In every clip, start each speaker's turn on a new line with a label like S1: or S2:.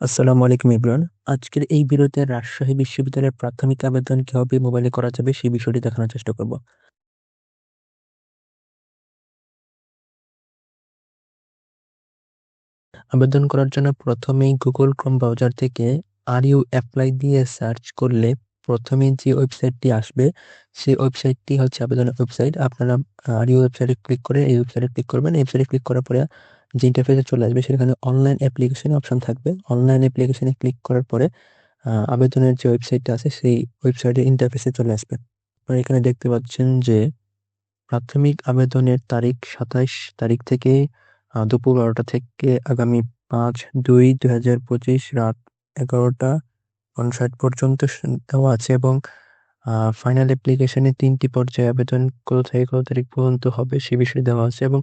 S1: আসসালামু আলাইকুম ইমরান আজকের এই ভিডিওতে রাজশাহী বিশ্ববিদ্যালয়ের প্রাথমিক আবেদন কীভাবে মোবাইলে করা যাবে সেই বিষয়টি দেখানোর চেষ্টা করব। আবেদন করার জন্য প্রথমেই গুগল ক্রোম ব্রাউজার থেকে আর ইউ অ্যাপ্লাই দিয়ে সার্চ করলে প্রথমে যে ওয়েবসাইটটি আসবে, সেই ওয়েবসাইটটি হচ্ছে আবেদনের ওয়েবসাইট। আপনারা আর ইউ ওয়েবসাইটে ক্লিক করে এই ওয়েবসাইটে ক্লিক করবেন। এই ওয়েবসাইটে ক্লিক করার পরে যে ইন্টারফেসে চলে আসবে সেখানে অনলাইন অ্যাপ্লিকেশন অপশন থাকবে। অনলাইন অ্যাপ্লিকেশনে ক্লিক করার পরে আবেদনের যে ওয়েবসাইটটা আছে সেই ওয়েবসাইটের ইন্টারফেসে চলে আসবে। আপনারা এখানে দেখতে পাচ্ছেন যে, প্রাথমিক আবেদনের তারিখ সাতাইশ তারিখ থেকে দুপুর বারোটা থেকে আগামী পাঁচ দুই দুই হাজার পঁচিশ রাত এগারোটা উনষাট পর্যন্ত দেওয়া আছে এবং ফাইনাল অ্যাপ্লিকেশনে তিনটি পর্যায়ে আবেদন কত থেকে কত তারিখ পর্যন্ত হবে সে বিষয়ে দেওয়া আছে এবং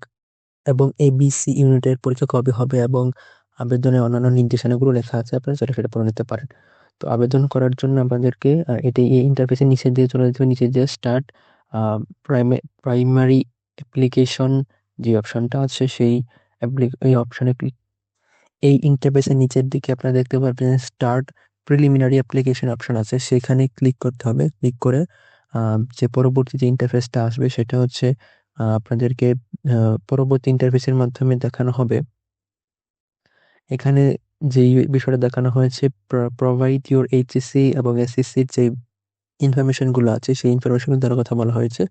S1: এবং এ এবিসি ইউনিটের পরীক্ষা কবে হবে এবং আবেদনের অন্যান্য নির্দেশনাগুলো লেখা আছে, আপনারা সেটা সেটা পড়ে নিতে পারেন। তো আবেদন করার জন্য আপনাদেরকে এটি এই ইন্টারফেসের নিচে দিয়ে চলে যেতে হবে, নিচে দিয়ে স্টার্ট প্রাইমারি অ্যাপ্লিকেশন যে অপশনটা আছে, সেই এই অপশনে ক্লিক এই ইন্টারফেসের নিচের দিকে আপনারা দেখতে পারবেন স্টার্ট প্রিলিমিনারি অ্যাপ্লিকেশন অপশন আছে, সেখানে ক্লিক করতে হবে। ক্লিক করে যে পরবর্তী যে ইন্টারফেসটা আসবে, সেটা হচ্ছে আপনাদেরকে পরবর্তী ইন্টারফেসের মাধ্যমে দেখানো হবে। এখানে যেই বিষয়টা দেখানো হয়েছে প্রোভাইড ইউর এইচএসসি এবং এসএসসির যে ইনফরমেশনগুলো আছে, সেই ইনফরমেশন দ্বারা কথা বলা হয়েছে।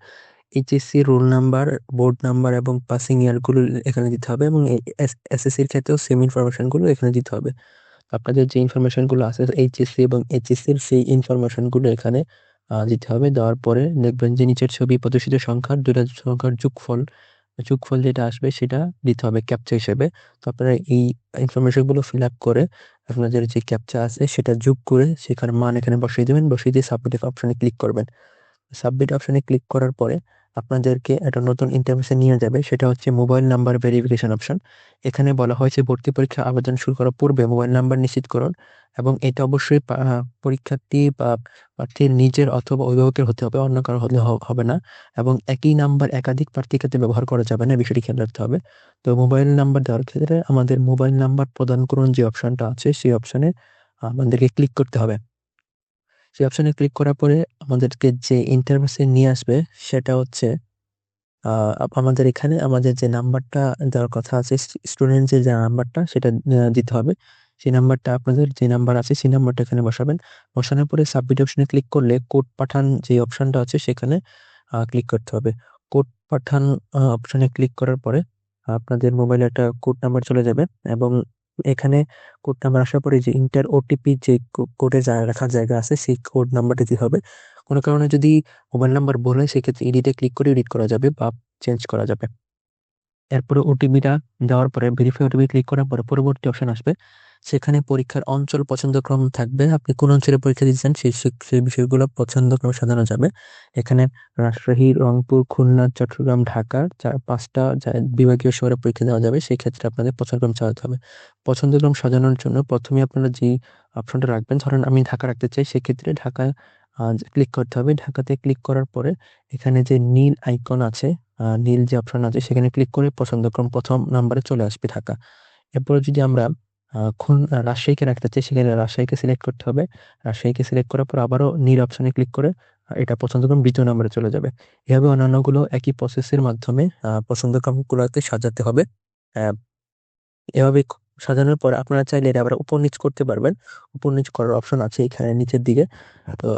S1: HSC roll number board number এবং পাসিং ইয়ারগুলো এখানে দিতে হবে এবং এসএসসির ক্ষেত্রেও সেম ইনফরমেশনগুলো এখানে দিতে হবে। আপনাদের যে ইনফরমেশনগুলো আছে এইচএসসি এবং এইচএসসির সেই ইনফরমেশনগুলো এখানে দিতে হবে। দেওয়ার পরে দেখবেন যে নিচের ছবি প্রদর্শিত সংখ্যার দুটা সংখ্যার যোগফল যোগফল যেটা আসবে সেটা দিতে হবে ক্যাপচা হিসেবে। তো আপনারা এই ইনফরমেশনগুলো ফিল আপ করে আপনাদের যে ক্যাপচা আছে সেটা যোগ করে সেখানে মান এখানে বসিয়ে দেবেন। বসিয়ে দিয়ে সাবমিট অপশানে ক্লিক করবেন। সাবমিট অপশানে ক্লিক করার পরে আপনাদেরকে একটা নতুন ইন্টারফেসে নিয়ে যাবে, সেটা হচ্ছে মোবাইল নাম্বার ভেরিফিকেশন অপশন এখানে বলা হয়েছে ভর্তি পরীক্ষা আবেদন শুরু করার পূর্বে মোবাইল নাম্বার নিশ্চিত করুন এবং এটা অবশ্যই পরীক্ষার্থী বা প্রার্থীর নিজের অথবা অভিভাবকের হতে হবে, অন্য কারও হলে হবে না এবং একই নাম্বার একাধিক প্রার্থীর ক্ষেত্রে ব্যবহার করা যাবে না বিষয়টি খেয়াল রাখতে হবে। তো মোবাইল নাম্বার দেওয়ার ক্ষেত্রে আমাদের মোবাইল নাম্বার প্রদান করুন যে অপশনটা আছে, সেই অপশনে আমাদেরকে ক্লিক করতে হবে। সেই অপশনে ক্লিক করার পরে আমাদেরকে যে ইন্টারফেসে নিয়ে আসবে, সেটা হচ্ছে আমাদের এখানে আমাদের যে নাম্বারটা দেওয়ার কথা আছে স্টুডেন্টের যে নাম্বারটা সেটা দিতে হবে। সেই নাম্বারটা আপনাদের যে নাম্বার আছে, সেই নাম্বারটা এখানে বসাবেন। বসানোর পরে সাবমিট অপশনে ক্লিক করলে কোড পাঠান যে অপশনটা আছে, সেখানে ক্লিক করতে হবে। কোড পাঠান অপশানে ক্লিক করার পরে আপনাদের মোবাইলে একটা কোড নাম্বার চলে যাবে এবং এখানে কোড নাম্বার আসার পরে যে ইন্টার ওটিপি যে কোডে রাখার জায়গা আছে, সেই কোড নাম্বারটা দিতে হবে। কোনো কারণে যদি মোবাইল নাম্বার বলে, সেক্ষেত্রে এডিটে ক্লিক করে এডিট করা যাবে বা চেঞ্জ করা যাবে। এরপরে ওটিপিটা দেওয়ার পরে ভেরিফাই ওটিপি ক্লিক করার পরে পরবর্তী অপশন আসবে। সেখানে পরীক্ষার অঞ্চল পছন্দক্রম থাকবে। আপনি কোন অঞ্চলে পরীক্ষা দিচ্ছেন সেই সেই বিষয়গুলো পছন্দক্রমে সাজানো যাবে। এখানে রাজশাহী, রংপুর, খুলনা, চট্টগ্রাম, ঢাকা চার, পাঁচটা বিভাগীয় শহরে পরীক্ষা দেওয়া যাবে। সেই ক্ষেত্রে আপনাদের পছন্দক্রম চালাতে হবে। পছন্দক্রম সাজানোর জন্য প্রথমে আপনারা যে অপশনটা রাখবেন, ধরেন আমি ঢাকা রাখতে চাই, সেক্ষেত্রে ঢাকা ক্লিক করতে হবে। ঢাকাতে ক্লিক করার পরে এখানে যে নীল আইকন আছে নীল যে অপশন আছে, সেখানে ক্লিক করে পছন্দক্রম প্রথম নাম্বারে চলে আসবে ঢাকা। এরপরে যদি আমরা খুন রাজশাহীকে রাখতে চাই সেখানে রাজশাহীকে সিলেক্ট করতে হবে। রাজশাহীকে সিলেক্ট করার পর আবারও নীল অপশনে ক্লিক করে এটা পছন্দক্রম দ্বিতীয় নম্বরে চলে যাবে। এভাবে অন্যান্যগুলো একই প্রসেসের মাধ্যমে পছন্দক্রমগুলোতে সাজাতে হবে। এভাবে সাজানোর পর আপনারা চাইলে এটা আবার উপর নিচ করতে পারবেন। উপর নিচ করার অপশন আছে এখানে নিচের দিকে। তো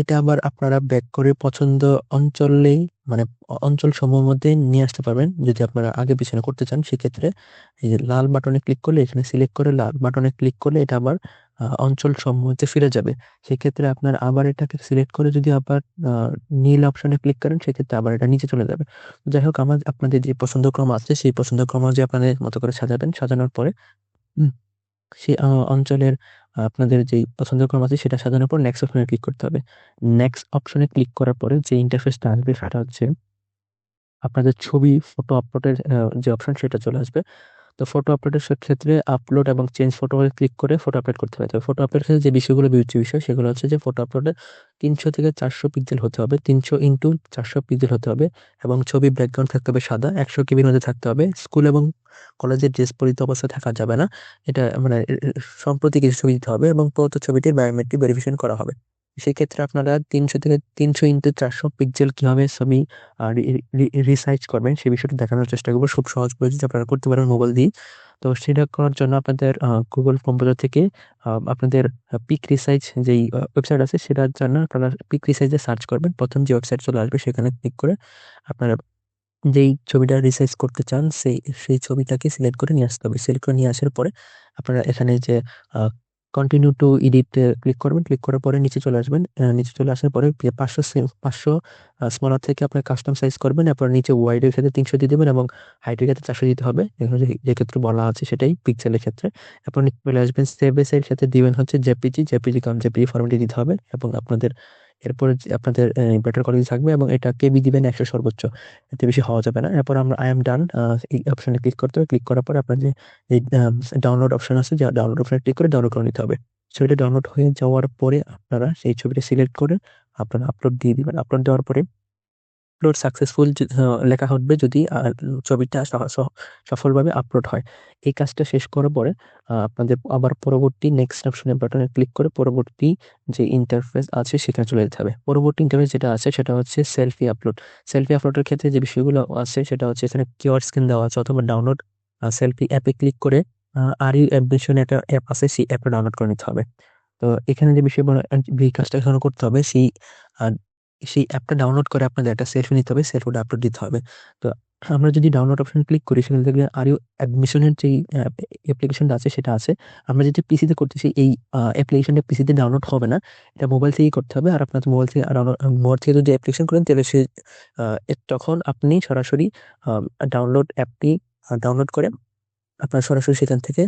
S1: এটা আবার আপনারা ব্যাক করে পছন্দ অঞ্চলেই মানে অঞ্চল সমূহের মধ্যে নিয়ে আসতে পারবেন। যদি আপনারা আগে পিছনে করতে চান, সেক্ষেত্রে এই যে লাল বাটনে ক্লিক করলে, এখানে সিলেক্ট করে লাল বাটনে ক্লিক করলে এটা আবার অঞ্চল সমূহতে ফিরে যাবে। সেক্ষেত্রে আপনার আবার এটাকে সিলেক্ট করে যদি আবার নীল অপশনে ক্লিক করেন, সেক্ষেত্রে আবার এটা নিচে চলে যাবে। যাই হোক আমার আপনাদের যে পছন্দক্রম আছে, সেই পছন্দক্রম যে আপনাদের মতো করে সাজাবেন, সাজানোর পরে সেই অঞ্চলের আপনাদের যেই পছন্দের ক্রম আছে সেটা সাজানোর পর নেক্সট অপশনে ক্লিক করতে হবে। নেক্সট অপশনে ক্লিক করার পরে যে ইন্টারফেসটা আসবে সেটা হচ্ছে আপনাদের ছবি ফটো আপলোডের যে অপশন সেটা চলে আসবে। তো ফটো আপলোডের ক্ষেত্রে আপলোড এবং চেঞ্জ ফটো ক্লিক করে ফটো আপলোড করতে হবে। তো ফটো আপলোডের ক্ষেত্রে যে বিষয়গুলো বিবেচ্য বিষয়, সেগুলো হচ্ছে যে ফটো আপলোডে ৩০০ থেকে ৪০০ পিক্সেল হতে হবে। ৩০০ ইনটু ৪০০ পিক্সেল হতে হবে এবং ছবি ব্যাকগ্রাউন্ড থাকতে হবে সাদা। ১০০ কেবির মধ্যে থাকতে হবে। স্কুল এবং কলেজের ড্রেস পরিহিত অবস্থায় থাকা যাবে না। এটা মানে সম্প্রতি কিছু ছবি দিতে হবে এবং প্রদত্ত ছবিটির বায়োমেট্রিক ভেরিফিকেশন করা হবে। সেক্ষেত্রে আপনারা ৩০০ থেকে ৩০০ ইনটু ৪০০ পিক্সেল কীভাবে ছবি রিসাইজ করবেন সেই বিষয়টি দেখানোর চেষ্টা করব। খুব সহজ পদ্ধতিতে আপনারা করতে পারবেন মোবাইল দিয়েই। তো সেটা করার জন্য আপনাদের গুগল কম্পিউটার থেকে আপনাদের পিক রিসাইজ যেই ওয়েবসাইট আছে সেটার জন্য আপনারা পিক রিসাইজে সার্চ করবেন। প্রথম যে ওয়েবসাইট চলে আসবে সেখানে ক্লিক করে আপনারা যেই ছবিটা রিসাইজ করতে চান, সেই সেই ছবিটাকে সিলেক্ট করে নিয়ে আসতে হবে। সিলেক্ট করে নিয়ে আসার পরে আপনারা এখানে যে কন্টিনিউ টু ইডিট ক্লিক করবেন। ক্লিক করার পরে নিচে চলে আসবেন। নিচে চলে আসার পরে ৫০০ সে ৫০০ আ স্মলার থেকে আপনার কাস্টম সাইজ করবেন। এরপর নিচে ওয়াইডের সাথে তিনশো ৩০০ দিয়ে দেবেন এবং হাইটের সাথে চারশো ৪০০ দিতে হবে। যে ক্ষেত্রে বলা আছে সেটাই পিকচারের ক্ষেত্রে। নিচে চলে আসবেন। সেভ এস সাথে দিবেন হচ্ছে জেপিজি, জেপিজি কারণ জেপিজি ফর্মেটে দিতে হবে এবং আপনাদের এরপরে আপনাদের ব্যাটার কোয়ালিটি থাকবে এবং এটা কেবি দিবেন ১০০ সর্বোচ্চ। এতে বেশি হওয়া যাবে না। এরপর আমরা আই এম ডান এই অপশনে ক্লিক করতে হবে। ক্লিক করার পরে আপনার যে ডাউনলোড অপশন আছে, যা ডাউনলোড অপশানে ক্লিক করে ডাউনলোড করে নিতে হবে। ছবিটা ডাউনলোড হয়ে যাওয়ার পরে আপনারা সেই ছবিটা সিলেক্ট করে আপনারা আপলোড দিয়ে দিবেন। আপলোড দেওয়ার পরে আপলোড সাকসেসফুল লেখা উঠবে যদি ছবিটা সফলভাবে আপলোড হয়। এই কাজটা শেষ করার পরে আপনাদের আবার পরবর্তী নেক্সট অপশনে বাটনে ক্লিক করে পরবর্তী যে ইন্টারফেস আছে সেখানে চলে যেতে হবে। পরবর্তী ইন্টারফেস যেটা আছে সেটা হচ্ছে সেলফি আপলোড। সেলফি আপলোডের ক্ষেত্রে যে বিষয়গুলো আছে সেটা হচ্ছে এখানে কিওয়ার্ড স্ক্রিন দেওয়া আছে অথবা ডাউনলোড সেলফি অ্যাপে ক্লিক করে আর ইউ অ্যাম্বিশন একটা অ্যাপ আছে, সেই অ্যাপটা ডাউনলোড করে নিতে হবে। তো এখানে যে বিষয় যেই কাজটা করতে হবে, সেই সেই অ্যাপটা ডাউনলোড করে আপনাদের একটা সেলফি নিতে হবে। সেলফিটা আপলোড দিতে হবে। তো আমরা যদি ডাউনলোড অপশন ক্লিক করি, সেখানে দেখবেন আর ইউ অ্যাডমিশন এর যেই অ্যাপ অ্যাপ্লিকেশনটা আছে, সেটা আছে। আমরা যেটা পিসিতে করতেছি, এই অ্যাপ্লিকেশনটা পিসিতে ডাউনলোড হবে না। এটা মোবাইল থেকেই করতে হবে। আর আপনার মোবাইল থেকে মোবাইল থেকে যদি অ্যাপ্লিকেশন করেন, তাহলে সে তখন আপনি সরাসরি ডাউনলোড অ্যাপটি ডাউনলোড করে আপনারা সরাসরি সেখান থেকে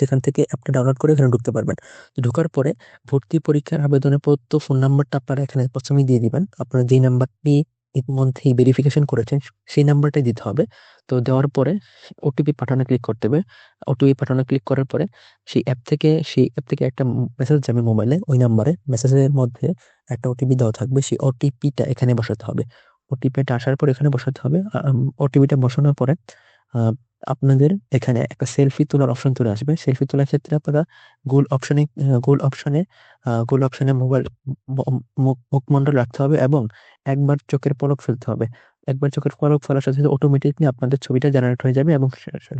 S1: সেখান থেকে অ্যাপটা ডাউনলোড করে এখানে ঢুকতে পারবেন। ঢোকার পরে ভর্তি পরীক্ষার আবেদনের প্রদত্ত ফোন নাম্বারটা আপনারা এখানে প্রথমেই দিয়ে দিবেন। আপনারা যেই নাম্বারটি ইতিমধ্যেই ভেরিফিকেশন করেছেন, সেই নাম্বারটাই দিতে হবে। তো দেওয়ার পরে ওটিপি পাঠানো ক্লিক করতে হবে। ওটিপি পাঠানো ক্লিক করার পরে সেই অ্যাপ থেকে, সেই অ্যাপ থেকে একটা মেসেজ যাবে মোবাইলে ওই নাম্বারে। মেসেজের মধ্যে একটা ওটিপি দেওয়া থাকবে। সেই ওটিপিটা এখানে বসাতে হবে। ওটিপিটা আসার পর এখানে বসাতে হবে। ওটিপিটা বসানোর পরে আপনাদের এখানে একটা সেলফি তোলার অপশন চলে আসবে। সেলফি তোলার ক্ষেত্রে আপনারা গোল অপশনে গোল অপশনে গোল অপশনে মোবাইল মুখমণ্ডল রাখতে হবে এবং একবার চোখের পলক ফেলতে হবে। একবার চোখের পলক ফেলার সাথে, সাথে অটোমেটিক্যালি আপনাদের ছবিটা জেনারেট হয়ে যাবে এবং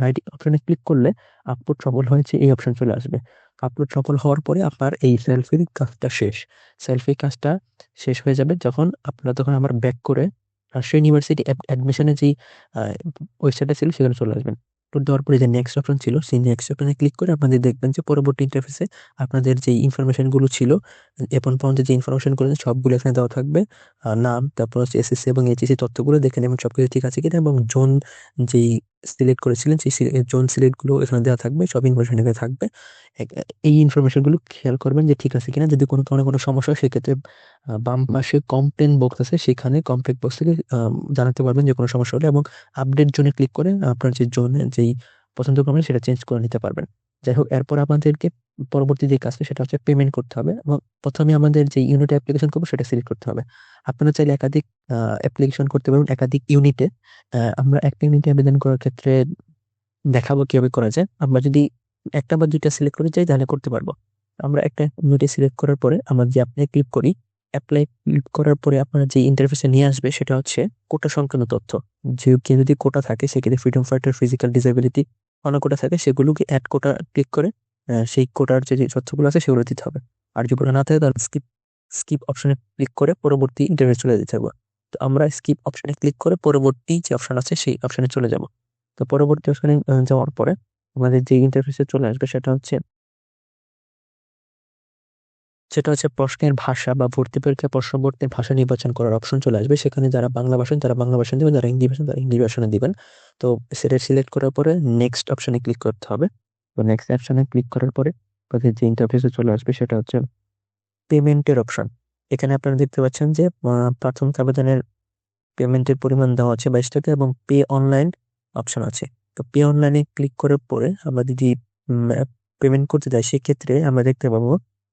S1: রাইট অপশনে ক্লিক করলে আপলোড সফল হয়েছে এই অপশন চলে আসবে। আপলোড সফল হওয়ার পরে আপনার এই সেলফির কাজটা শেষ। সেলফির কাজটা শেষ হয়ে যাবে যখন আপনারা তখন আমার ব্যাক করে রাজশাহী ইউনিভার্সিটি অ্যাডমিশনের আ ওয়েবসাইটটা ছিল, সেখানে চলে আসবেন। তো দেওয়ার পরে যে নেক্সট অপশন ছিল, সেই নেক্সট অপশনে ক্লিক করে আপনাদের দেখবেন যে পরবর্তী ইন্টারফেসে আপনাদের যে ইনফরমেশানগুলো ছিল এখন পর্যন্ত যে ইনফরমেশনগুলো, সবগুলো এখানে দেওয়া থাকবে। নাম, তারপর হচ্ছে এসএসসি এবং এইচএসসি তথ্যগুলো দেখে নেবেন সব কিছু ঠিক আছে কিনা এবং জোন যেই সিলেক্ট করেছিলেন সেই জোন সিলেক্টগুলো এখানে দেওয়া থাকবে। সব ইনফরমেশন এখানে থাকবে। এই ইনফরমেশনগুলো খেয়াল করবেন যে ঠিক আছে কিনা। যদি কোনো কারণে কোনো সমস্যা হয় সেক্ষেত্রে বাম পাশে কমপ্লেন বক্স আছে সেখানে কমপ্লেন বক্স থেকে জানাতে পারবেন যে কোনো সমস্যা হলে এবং আপডেট জোনে ক্লিক করে আপনার যে জোনে যেই পছন্দ করবেন সেটা চেঞ্জ করে নিতে পারবেন। যাই হোক এরপর আমাদেরকে পরবর্তী যে কাজটা সেটা হচ্ছে পেমেন্ট করতে হবে এবং প্রথমে আমাদের যে ইউনিটে অ্যাপ্লিকেশন করব সেটা সিলেক্ট করতে হবে। আপনারা চাইলে একাধিক অ্যাপ্লিকেশন করতে পারবেন একাধিক ইউনিটে। আমরা একটা ইউনিটে আবেদন করার ক্ষেত্রে দেখাবো কীভাবে করা যায়। আমরা যদি একটা বা ২ টা সিলেক্ট করতে চাই তাহলে করতে পারব। আমরা একটা ইউনিটে সিলেক্ট করার পরে আমরা যে এপ্লাই ক্লিক করি, অ্যাপ্লাই ক্লিক করার পরে আপনার যে ইন্টারফেসে নিয়ে আসবে সেটা হচ্ছে কোটা সংক্রান্ত তথ্য। যে যদি কোটা থাকে সেক্ষেত্রে ফ্রিডম ফাইটার, ফিজিক্যাল ডিসেবিলিটি অন্য কোটা থাকে সেগুলোকে অ্যাড কোটা ক্লিক করে সেই কোটার যে, তথ্যগুলো আছে সেগুলো দিতে হবে। আর যেগুলো না থাকে তাহলে স্কিপ স্কিপ অপশনে ক্লিক করে পরবর্তী ইন্টারভিউ চলে দিতে হবে। তো আমরা স্কিপ অপশনে ক্লিক করে পরবর্তী যে অপশন আছে সেই অপশনে চলে যাব। তো পরবর্তী অপশনে যাওয়ার পরে আমাদের যে ইন্টারফেসে চলে আসবে সেটা হচ্ছে সেটা হচ্ছে প্রশ্নের ভাষা বা ভর্তি পরীক্ষায় প্রশ্নপত্রের ভাষা নির্বাচন করার অপশন চলে আসবে। সেখানে যারা বাংলা ভাষান তারা বাংলা ভাষায় দিবেন, যারা হিন্দি ভাষান তারা হিন্দি ভাষণে দিবেন। তো সেটা সিলেক্ট করার পরে নেক্সট অপশনে ক্লিক করতে হবে। তো নেক্সট অপশনে ক্লিক করার পরে আপনাদের যে ইন্টারফেসে চলে আসবে সেটা হচ্ছে পেমেন্টের অপশন। এখানে আপনারা দেখতে পাচ্ছেন যে প্রাথমিক আবেদনের পেমেন্টের পরিমাণ দেওয়া আছে ৳২২ এবং পে অনলাইন অপশন আছে। তো পে অনলাইনে ক্লিক করার পরে আমরা যদি পেমেন্ট করতে যাই সেক্ষেত্রে আমরা দেখতে পাবো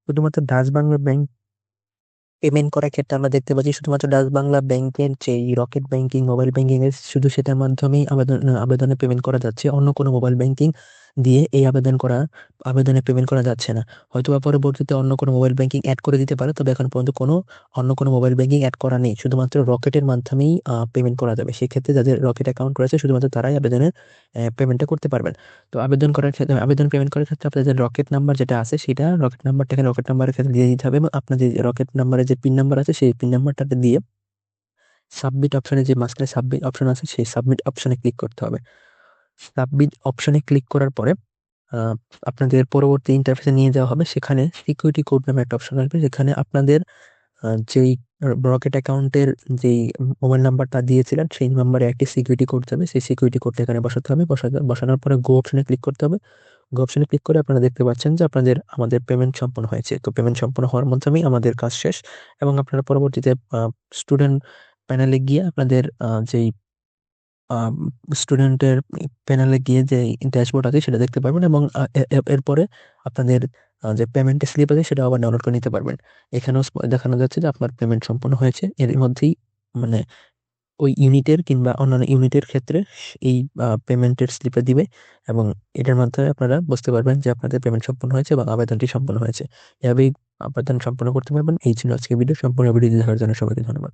S1: শুধুমাত্র ডাচ বাংলা ব্যাংক পেমেন্ট করার ক্ষেত্রে আমরা দেখতে পাচ্ছি শুধুমাত্র ডাস বাংলা ব্যাংকের যে রকেট ব্যাংকিং মোবাইল ব্যাংকিং শুধু সেটার মাধ্যমেই আবেদন আবেদনে পেমেন্ট করা যাচ্ছে। অন্য কোনো মোবাইল ব্যাংকিং দিয়ে এই আবেদন করা আবেদনে পেমেন্ট করা যাচ্ছে না। হয়তোবা পরবর্তীতে অন্য কোনো মোবাইল ব্যাংকিং অ্যাড করে দিতে পারে। তবে এখন পর্যন্ত কোনো, অন্য কোনো মোবাইল ব্যাংকিং অ্যাড করা নেই। শুধুমাত্র রকেটের মাধ্যমেই পেমেন্ট করা যাবে। সেক্ষেত্রে যাদের রকেট অ্যাকাউন্ট রয়েছে, শুধুমাত্র তারাই আবেদনের পেমেন্টটা করতে পারবেন। তো আবেদন করার ক্ষেত্রে, আবেদন পেমেন্ট করার ক্ষেত্রে আপনাদের রকেট নাম্বার যেটা আছে, সেটা রকেট নাম্বারটা এখানে রকেট নাম্বারের ক্ষেত্রে দিয়ে দিতে হবে এবং আপনার যে রকেট নাম্বারের যে পিন নাম্বার আছে, সেই পিন নাম্বারটাতে দিয়ে সাবমিট অপশনে যে মাঝখানে সাবমিট অপশন আছে, সেই সাবমিট অপশনে ক্লিক করতে হবে। সাবমিট অপশনে ক্লিক করার পরে আপনাদের পরবর্তী ইন্টারফেসে নিয়ে যাওয়া হবে। সেখানে সিকিউরিটি কোড নামে একটা অপশন আসবে। যেখানে আপনাদের যেই রকেট অ্যাকাউন্টের যেই মোবাইল নাম্বারটা দিয়েছিলেন, সেই নাম্বারে একটি সিকিউরিটি কোড যাবে। সেই সিকিউরিটি কোডটা এখানে বসাতে হবে। বসা, বসানোর পরে গো অপশনে ক্লিক করতে হবে। গো অপশনে ক্লিক করে আপনারা দেখতে পাচ্ছেন যে আপনাদের, আমাদের পেমেন্ট সম্পন্ন হয়েছে। তো পেমেন্ট সম্পন্ন হওয়ার মাধ্যমেই আমাদের কাজ শেষ এবং আপনারা পরবর্তীতে স্টুডেন্ট প্যানেলে গিয়ে আপনাদের যেই স্টুডেন্টের প্যানেলে গিয়ে যে ড্যাশবোর্ড আছে সেটা দেখতে পারবেন এবং এরপরে আপনাদের যে পেমেন্টের স্লিপ আছে সেটা আবার ডাউনলোড করে নিতে পারবেন। এখানেও দেখানো যাচ্ছে যে আপনার পেমেন্ট সম্পন্ন হয়েছে। এর মধ্যেই মানে ওই ইউনিটের কিংবা অন্যান্য ইউনিটের ক্ষেত্রে এই পেমেন্টের স্লিপে দিবে এবং এটার মাধ্যমে আপনারা বুঝতে পারবেন যে আপনাদের পেমেন্ট সম্পন্ন হয়েছে এবং আবেদনটি সম্পন্ন হয়েছে। এভাবেই আবেদন সম্পন্ন করতে পারবেন। এই ছিল আজকের ভিডিও। সম্পূর্ণ ভিডিওটি দেখার জন্য সবাইকে ধন্যবাদ।